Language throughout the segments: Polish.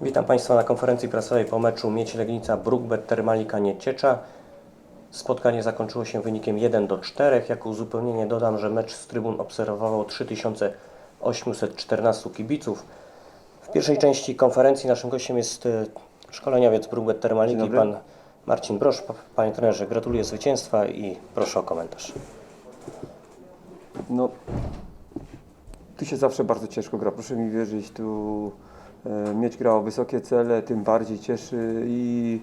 Witam Państwa na konferencji prasowej po meczu Miedź Legnica Brookbet Termalika Nieciecza. Spotkanie zakończyło się wynikiem 1 do 4. Jako uzupełnienie dodam, że mecz z trybun obserwowało 3814 kibiców. W pierwszej części konferencji naszym gościem jest e, szkoleniowiec Brookbet Termaliki, pan Marcin Brosz. Pa- Panie trenerze, gratuluję zwycięstwa i proszę o komentarz. No, tu się zawsze bardzo ciężko gra, proszę mi wierzyć, tu e, mieć grała wysokie cele, tym bardziej cieszy i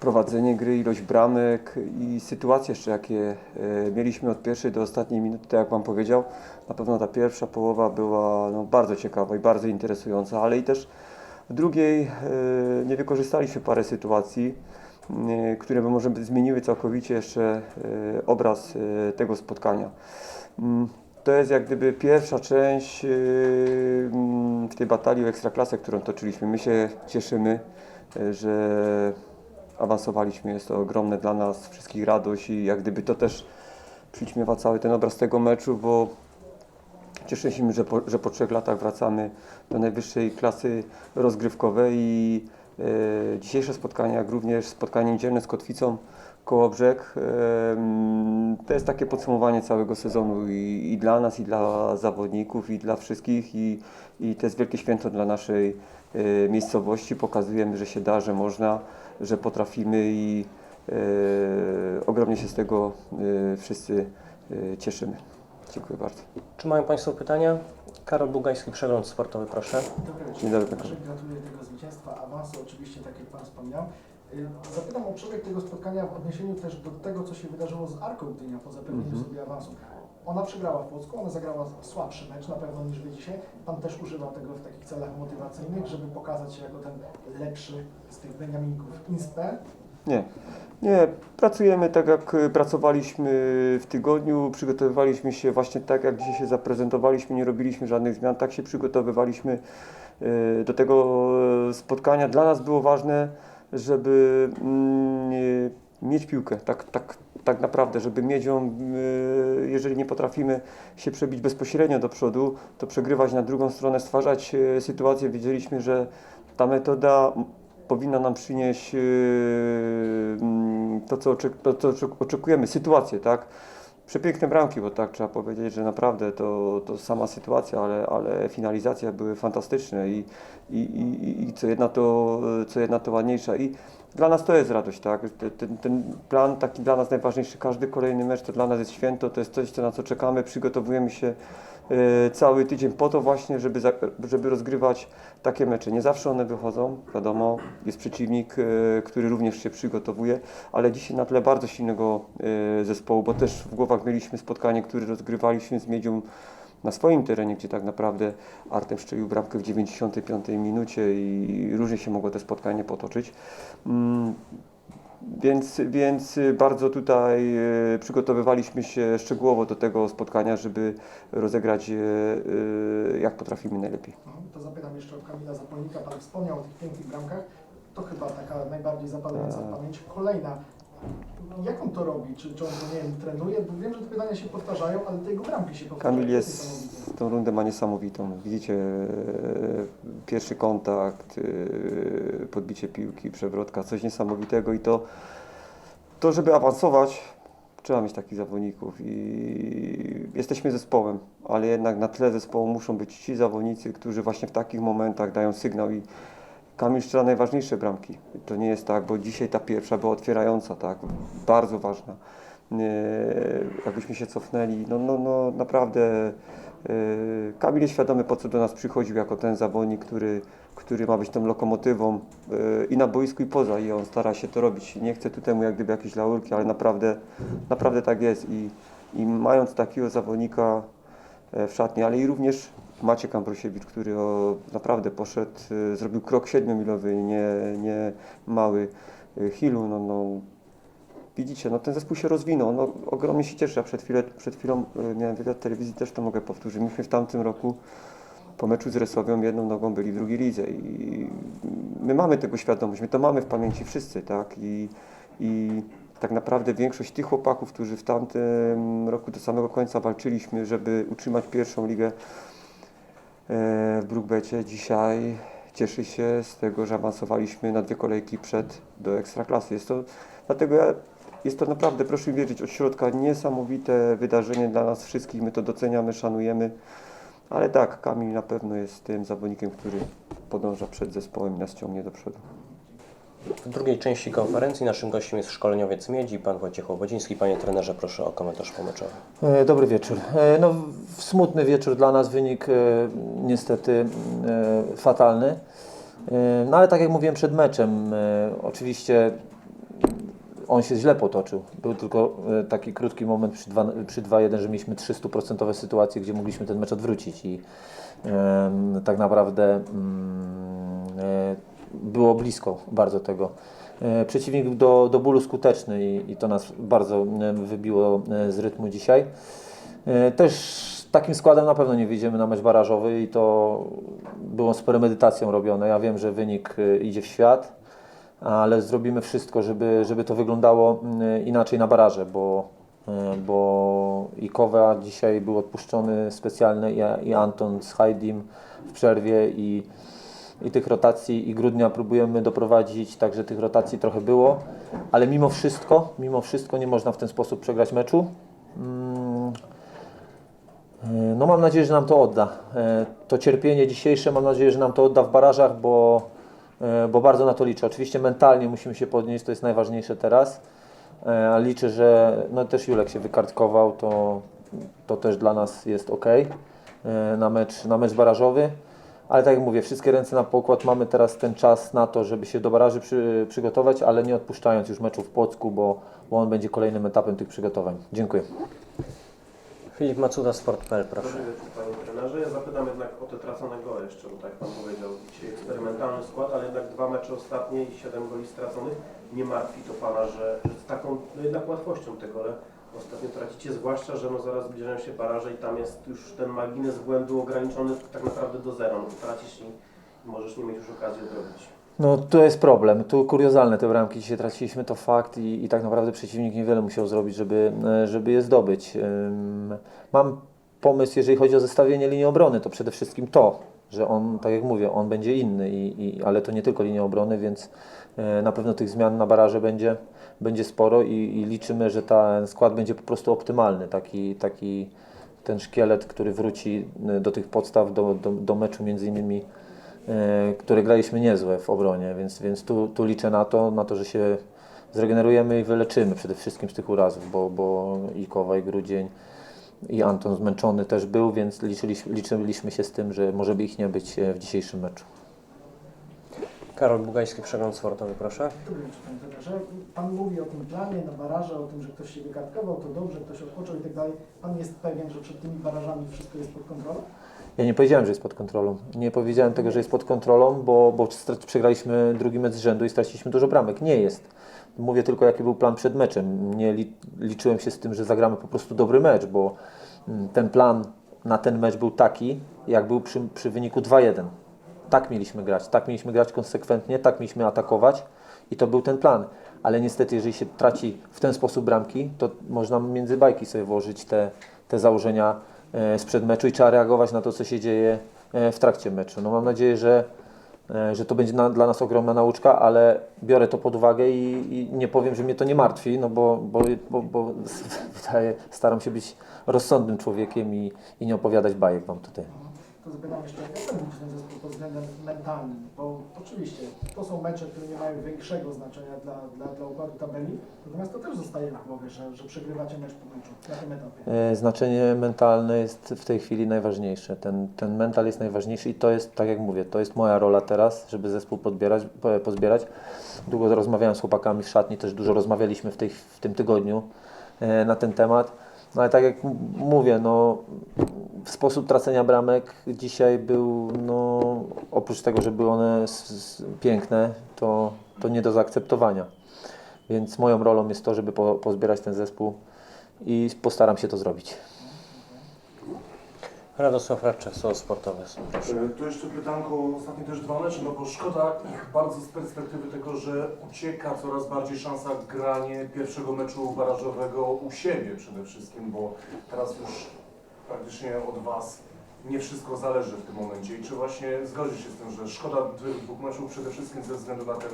prowadzenie gry, ilość bramek i sytuacje jeszcze jakie e, mieliśmy od pierwszej do ostatniej minuty, tak jak Wam powiedział, na pewno ta pierwsza połowa była no, bardzo ciekawa i bardzo interesująca, ale i też w drugiej e, nie wykorzystaliśmy parę sytuacji, które by może zmieniły całkowicie jeszcze obraz tego spotkania. To jest jak gdyby pierwsza część yy, w tej batalii o Ekstraklasę, którą toczyliśmy. My się cieszymy, yy, że awansowaliśmy. Jest to ogromne dla nas wszystkich radość i jak gdyby to też przyćmiewa cały ten obraz tego meczu, bo Cieszę się, że po, że po trzech latach wracamy do najwyższej klasy rozgrywkowej i e, dzisiejsze spotkanie, jak również spotkanie niedzielne z Kotwicą Kołobrzeg, e, to jest takie podsumowanie całego sezonu i, i dla nas, i dla zawodników, i dla wszystkich i, i to jest wielkie święto dla naszej e, miejscowości. Pokazujemy, że się da, że można, że potrafimy i e, ogromnie się z tego e, wszyscy e, cieszymy. Dziękuję bardzo. Czy mają Państwo pytania? Karol Bugajski, Przegląd Sportowy, proszę. Dobry Dzień dobry. Gratuluję tego zwycięstwa, awansu oczywiście, tak jak Pan wspomniał. Y, Zapytam o przebieg tego spotkania w odniesieniu też do tego, co się wydarzyło z Arką Gdynia po zapewnieniu Mhm. sobie awansu. Ona przegrała w Płocku, ona zagrała słabszy mecz na pewno niż Wy dzisiaj. Pan też używał tego w takich celach motywacyjnych, żeby pokazać się jako ten lepszy z tych Beniaminków. Inspe, Nie, nie. Pracujemy tak, jak y, pracowaliśmy w tygodniu. Przygotowywaliśmy się właśnie tak, jak dzisiaj się zaprezentowaliśmy. Nie robiliśmy żadnych zmian. Tak się przygotowywaliśmy y, do tego y, spotkania. Dla nas było ważne, żeby mm, mieć piłkę. Tak, tak, tak naprawdę, żeby mieć ją, jeżeli nie potrafimy się przebić bezpośrednio do przodu, to przegrywać na drugą stronę, stwarzać sytuację. Wiedzieliśmy, że ta metoda powinna nam przynieść yy, mm, to, co, oczekujemy, sytuację, tak? Przepiękne bramki, bo tak trzeba powiedzieć, że naprawdę to, to sama sytuacja, ale, ale finalizacja były fantastyczne i, i, i, i co, jedna to, co jedna to ładniejsza. I dla nas to jest radość, tak? Ten, ten, plan taki dla nas najważniejszy, każdy kolejny mecz to dla nas jest święto, to jest coś, co- na co czekamy, przygotowujemy się cały tydzień po to właśnie, żeby, żeby rozgrywać takie mecze. Nie zawsze one wychodzą, wiadomo, jest przeciwnik, e, który również się przygotowuje, ale dzisiaj na tle bardzo silnego e, zespołu, bo też w głowach mieliśmy spotkanie, które rozgrywaliśmy z Miedzią na swoim terenie, gdzie tak naprawdę Artem szczelił bramkę w 95 minucie i różnie się mogło to spotkanie potoczyć. Więc, więc bardzo tutaj e, przygotowywaliśmy się szczegółowo do tego spotkania, żeby rozegrać je e, jak potrafimy najlepiej. no, to zapytam jeszcze o Kamila Zapolnika. Pan wspomniał o tych pięknych bramkach. To chyba taka najbardziej zapadająca w pamięć. Kolejna. Jak on to robi? Czy, to, nie wiem, trenuje? Bo wiem, że te pytania się powtarzają, ale te jego bramki się powtarzają. Kamil jest, tą rundę ma niesamowitą. Widzicie, e, pierwszy kontakt, e, podbicie piłki, przewrotka, coś niesamowitego i to, to żeby awansować, trzeba mieć takich zawodników i jesteśmy zespołem, ale jednak na tle zespołu muszą być ci zawodnicy, którzy właśnie w takich momentach dają sygnał i Kamil strzela najważniejsze bramki. To nie jest tak, bo dzisiaj ta pierwsza była otwierająca, tak, bardzo ważna. Nie, jakbyśmy się cofnęli, no, no, no naprawdę e, Kamil jest świadomy po co do nas przychodził jako ten zawodnik, który, który ma być tą lokomotywą e, i na boisku i poza i on stara się to robić. Nie chcę tutaj mu jak gdyby jakieś laurki, ale naprawdę, naprawdę tak jest i, i mając takiego zawodnika e, w szatni, ale i również Maciek Ambrosiewicz, który o, naprawdę poszedł, e, zrobił krok siedmiomilowy, nie, nie mały. E, Hilu, no, no, widzicie, no ten zespół się rozwinął, no, ogromnie się cieszę. Ja przed, chwilę, przed chwilą e, miałem wywiad telewizji, też to mogę powtórzyć. Myśmy w tamtym roku po meczu z Resowią jedną nogą byli w drugiej lidze i my mamy tego świadomość, my to mamy w pamięci wszyscy, tak, i, i tak naprawdę większość tych chłopaków, którzy w tamtym roku do samego końca walczyliśmy, żeby utrzymać pierwszą ligę w Brookbecie, dzisiaj cieszy się z tego, że awansowaliśmy na dwie kolejki przed do Ekstraklasy. Jest to, dlatego ja, jest to naprawdę, proszę mi wierzyć, od środka niesamowite wydarzenie dla nas wszystkich. My to doceniamy, szanujemy. Ale tak, Kamil na pewno jest tym zawodnikiem, który podąża przed zespołem i nas ciągnie do przodu. W drugiej części konferencji naszym gościem jest szkoleniowiec Miedzi, pan Wojciech Łobodziński. Panie trenerze, proszę o komentarz pomeczowy. E, Dobry wieczór. E, No, smutny wieczór dla nas, wynik e, niestety fatalny. No ale tak jak mówiłem przed meczem, oczywiście on się źle potoczył. Był tylko taki krótki moment przy 2 przy 2-1, że mieliśmy 300% sytuacje, gdzie mogliśmy ten mecz odwrócić i tak naprawdę mm, było blisko bardzo tego. E, Przeciwnik do, do bólu skuteczny i, i to nas bardzo e, wybiło e, z rytmu dzisiaj. Też takim składem na pewno nie wyjdziemy na mecz barażowy i to było z premedytacją robione. Ja wiem, że wynik idzie w świat, ale zrobimy wszystko, żeby, żeby to wyglądało inaczej na baraże, bo, bo i Kowa dzisiaj był odpuszczony specjalny i, i Anton z Hajdim w przerwie i, i tych rotacji i grudnia próbujemy doprowadzić, także tych rotacji trochę było, ale mimo wszystko, mimo wszystko nie można w ten sposób przegrać meczu. Mm, e, No mam nadzieję, że nam to odda. E, To cierpienie dzisiejsze mam nadzieję, że nam to odda w barażach, bo, e, bo bardzo na to liczę. Oczywiście mentalnie musimy się podnieść, to jest najważniejsze teraz. Liczę, że no też Julek się wykartkował, to, to też dla nas jest ok na mecz, na mecz barażowy. Ale tak jak mówię, wszystkie ręce na pokład. Mamy teraz ten czas na to, żeby się do baraży przy, przygotować, ale nie odpuszczając już meczu w Płocku, bo, bo on będzie kolejnym etapem tych przygotowań. Dziękuję. Filip Macuda, Sport.pl, proszę. Dobry wieczór Panie Trenerze. Ja zapytam jednak o te tracone gole jeszcze, bo tak Pan powiedział, dzisiaj eksperymentalny skład, ale jednak dwa mecze ostatnie i siedem goli straconych. Nie martwi to Pana, że, że z taką no jednak łatwością te gole ostatnio tracicie, zwłaszcza, że no zaraz zbliżają się baraże i tam jest już ten margines błędu ograniczony tak naprawdę do zera. No tracisz i możesz nie mieć już okazji odrobić. No to jest problem. Tu kuriozalne te bramki dzisiaj traciliśmy, to fakt i, i tak naprawdę przeciwnik niewiele musiał zrobić, żeby, e, żeby je zdobyć. Mam pomysł, jeżeli chodzi o zestawienie linii obrony, to przede wszystkim to, że on, tak jak mówię, on będzie inny, i, i, ale to nie tylko linia obrony, więc e, na pewno tych zmian na baraże będzie, będzie sporo i, i liczymy, że ten skład będzie po prostu optymalny, taki, taki ten szkielet, który wróci e, do tych podstaw, do, do, do meczu między innymi e, które graliśmy niezłe w obronie, więc, więc tu, tu liczę na to, na to, że się zregenerujemy i wyleczymy przede wszystkim z tych urazów, bo, bo i Kowa, i Grudzień, i Anton zmęczony też był, więc liczyliśmy, liczyliśmy się z tym, że może by ich nie być e, w dzisiejszym meczu. Karol Bugajski, Przegląd Sportowy, proszę. Trenerze. Pan mówi o tym planie na baraże, o tym, że ktoś się wykartkował, to dobrze, ktoś odpoczął i tak dalej. Pan jest pewien, że przed tymi barażami wszystko jest pod kontrolą? Ja nie powiedziałem, że jest pod kontrolą. Nie powiedziałem tego, że jest pod kontrolą, bo, bo przegraliśmy drugi mecz z rzędu i straciliśmy dużo bramek. Nie jest. Mówię tylko, jaki był plan przed meczem. Nie li, liczyłem się z tym, że zagramy po prostu dobry mecz, bo mm, ten plan na ten mecz był taki, jak był przy, przy wyniku 2-1. Tak mieliśmy grać, tak mieliśmy grać konsekwentnie, tak mieliśmy atakować i to był ten plan. Ale niestety, jeżeli się traci w ten sposób bramki, to można między bajki sobie włożyć te, te założenia e, sprzed meczu i trzeba reagować na to, co się dzieje e, w trakcie meczu. No mam nadzieję, że, że to będzie na, dla nas ogromna nauczka, ale biorę to pod uwagę i, i nie powiem, że mnie to nie martwi, no bo, bo, bo, bo staram się być rozsądnym człowiekiem i, i nie opowiadać bajek Wam tutaj. To zapytam jeszcze, ten zespół pod względem mentalnym, bo oczywiście to są mecze, które nie mają większego znaczenia dla, dla, dla układu tabeli, natomiast to też zostaje w głowie, że, że przegrywacie mecz po meczu na tym etapie. E, Znaczenie mentalne jest w tej chwili najważniejsze. Ten, ten mental jest najważniejszy i to jest, tak jak mówię, to jest moja rola teraz, żeby zespół podbierać, po- pozbierać. Długo rozmawiałem z chłopakami w szatni, też dużo rozmawialiśmy w, tej, w tym tygodniu e, na ten temat. No ale tak jak mówię, no, sposób tracenia bramek dzisiaj był, no, oprócz tego, że były one piękne, to, to nie do zaakceptowania. Więc moją rolą jest to, żeby po, pozbierać ten zespół i postaram się to zrobić. Radosław Radczak, Solo Sportowe, proszę. E, To jeszcze pytanko, ostatnie też dwa mecze, no bo szkoda ich bardzo z perspektywy tego, że ucieka coraz bardziej szansa granie pierwszego meczu barażowego u siebie przede wszystkim, bo teraz już praktycznie od Was nie wszystko zależy w tym momencie i czy właśnie zgodzisz się z tym, że szkoda tych dwóch meczów przede wszystkim ze względu na ten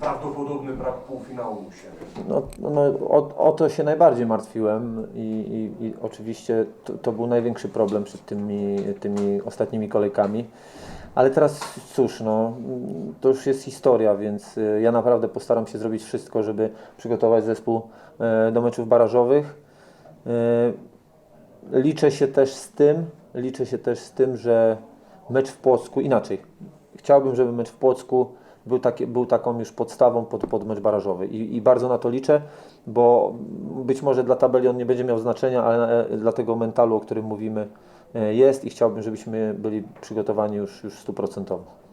prawdopodobny brak półfinału u siebie? No, no o, o to się najbardziej martwiłem i, i, i oczywiście to, to był największy problem przed tymi, tymi ostatnimi kolejkami. Ale teraz cóż, no, to już jest historia, więc y, ja naprawdę postaram się zrobić wszystko, żeby przygotować zespół e, do meczów barażowych. E, Liczę się też z tym, liczę się też z tym, że mecz w Płocku, inaczej, chciałbym, żeby mecz w Płocku był, taki, był taką już podstawą pod, pod mecz barażowy I, i bardzo na to liczę, bo być może dla tabeli on nie będzie miał znaczenia, ale e, dla tego mentalu, o którym mówimy, e, jest i chciałbym, żebyśmy byli przygotowani już, już stuprocentowo.